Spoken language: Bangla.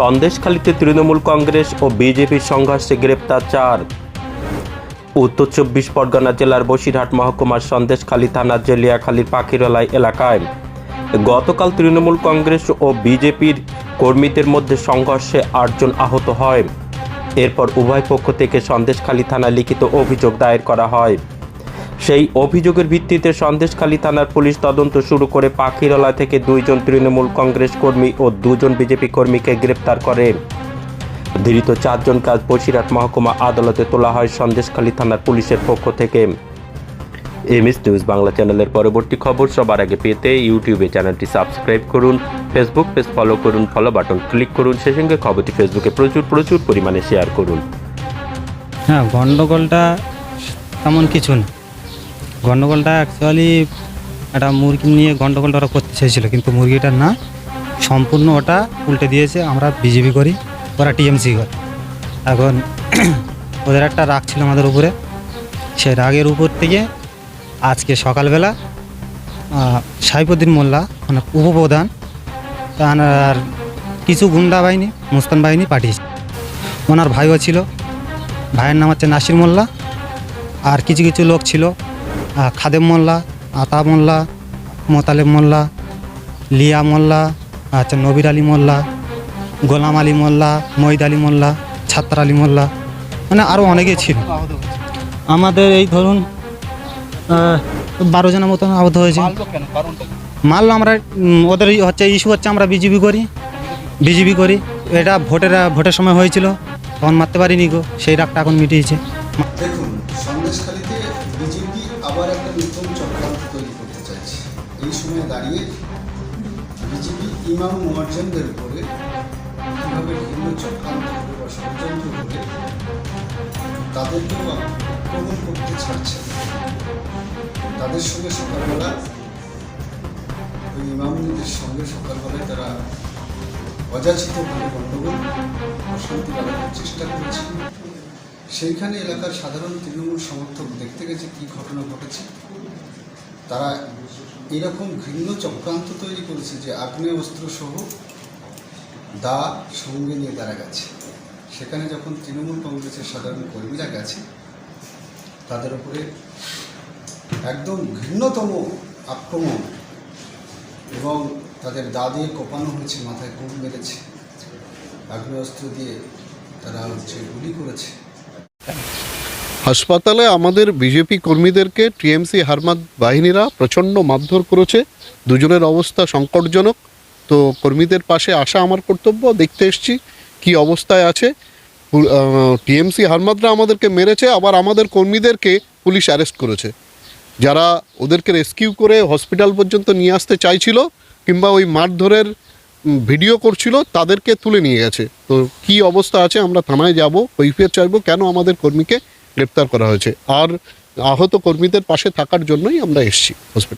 সন্দেশখালীতে তৃণমূল কংগ্রেস ও বিজেপির সংঘর্ষে গ্রেপ্তার চার। উত্তর চব্বিশ পরগনা জেলার বসিরহাট মহকুমার সন্দেশখালী থানার জেলিয়াখালীর পাখিরালাই এলাকায়। গতকাল তৃণমূল কংগ্রেস ও বিজেপির কর্মীদের মধ্যে সংঘর্ষে আটজন আহত হয়। এরপর উভয় পক্ষ থেকে সন্দেশখালী থানায় লিখিত অভিযোগ দায়ের করা হয়। সেই অভিযোগের ভিত্তিতে সন্দেশখালী থানার পুলিশ তদন্ত শুরু করে পাখিরালা থেকে দুইজন তৃণমূল কংগ্রেস কর্মী ও দুজন বিজেপি কর্মীকে গ্রেপ্তার করে। ধৃত চারজন কাজ বসিরহাট মহকুমা আদালতে তোলা হয় সন্দেশখালী থানার পুলিশের পক্ষ থেকে। এমএস নিউজ বাংলা চ্যানেলের পরবর্তী খবর সবার আগে পেতে ইউটিউবে চ্যানেলটি সাবস্ক্রাইব করুন, ফেসবুক পেজ ফলো করুন ফলো বাটন ক্লিক করুন, সেই সঙ্গে খবরটি ফেসবুকে প্রচুর প্রচুর পরিমাণে শেয়ার করুন। হ্যাঁ গন্ডগোলটা তেমন কিছু না। গন্ডগোলটা অ্যাকচুয়ালি একটা মুরগি নিয়ে গন্ডগোলটা ওরা করতে চেয়েছিল, কিন্তু মুরগিটা না, সম্পূর্ণ ওটা উল্টে দিয়েছে, আমরা বিজেপি করি, ওরা টিএমসি করে। এখন ওদের একটা রাগ ছিল আমাদের উপরে। সেই রাগের উপর থেকে আজকে সকালবেলা সাইফুদ্দিন মোল্লা মানে উপপ্রধান আর কিছু গুন্ডা বাহিনী মুস্তান বাহিনী পাঠিয়েছে। ওনার ভাইও ছিল, ভাইয়ের নাম হচ্ছে নাসির মোল্লা, আর কিছু কিছু লোক ছিল খাদেম মোল্লা আতা মোল্লা মোতালেব মোল্লা লিয়া মোল্লা আচ্ছা নবির আলী মোল্লা গোলাম আলী মোল্লা মহিদ আলী মোল্লা ছাত্র আলী মোল্লা মানে আরও অনেকেই ছিল। আমাদের এই ধরুন বারো জনের মতন আহত হয়েছে। মারলো আমরা ওদের হচ্ছে ইস্যু হচ্ছে আমরা বিজেপি করি বিজেপি করি। এটা ভোটের ভোটের সময় হয়েছিল তখন মারতে পারিনি গো সেই রাগটা এখন মিটিয়েছে। দেখুন তৈরি করতে চাইছে। এই সময় দাঁড়িয়ে বিজেপি ইমাম মোয়াজ্জেমদের উপরে কীভাবে ভিন্ন চক্রান্ত করে বা ষড়যন্ত্র আক্রমণ করতে ছাড়ছে? তাদের সঙ্গে সকালবেলা ওই ইমামদের সঙ্গে সকালবেলায় তারা অযাচিতভাবে গণ্ডগোল অশান্তি লাগানোর চেষ্টা করেছে। সেইখানে এলাকার সাধারণ তৃণমূল সমর্থক দেখতে গেছে কী ঘটনা ঘটেছে। তারা এরকম ঘৃণ্য চক্রান্ত তৈরি করেছে যে আগ্নেয় অস্ত্র সহ দা সঙ্গে নিয়ে তারা গেছে। সেখানে যখন তৃণমূল কংগ্রেসের সাধারণ কর্মীরা গেছে, তাদের উপরে একদম ঘৃণ্যতম আক্রমণ এবং তাদের দা দিয়ে কোপানো হয়েছে, মাথায় কুপ মেরেছে। আগ্নেয়াস্ত্র দিয়ে তারা হচ্ছে গুলি করেছে। হাসপাতালে আমাদের বিজেপি কর্মীদেরকে টিএমসি হারমাদ বাহিনীরা প্রচণ্ড মারধর করেছে। দুজনের অবস্থা সংকটজনক। তো কর্মীদের পাশে আসা আমার কর্তব্য, দেখতে এসছি কি অবস্থায় আছে। টিএমসি হারমাদরা আমাদেরকে মেরেছে, আবার আমাদের কর্মীদেরকে পুলিশ অ্যারেস্ট করেছে। যারা ওদেরকে রেস্কিউ করে হসপিটাল পর্যন্ত নিয়ে আসতে চাইছিল কিংবা ওই মারধরের ভিডিও করছিল, তাদেরকে তুলে নিয়ে গেছে। তো কি অবস্থা আছে আমরা থানায় যাব, কৈফিয়ত চাইব কেন আমাদের কর্মীকে গ্রেপ্তার করা হয়েছে। আর আহত কর্মীদের পাশে থাকার জন্যই আমরা এসেছি। হসপিটাল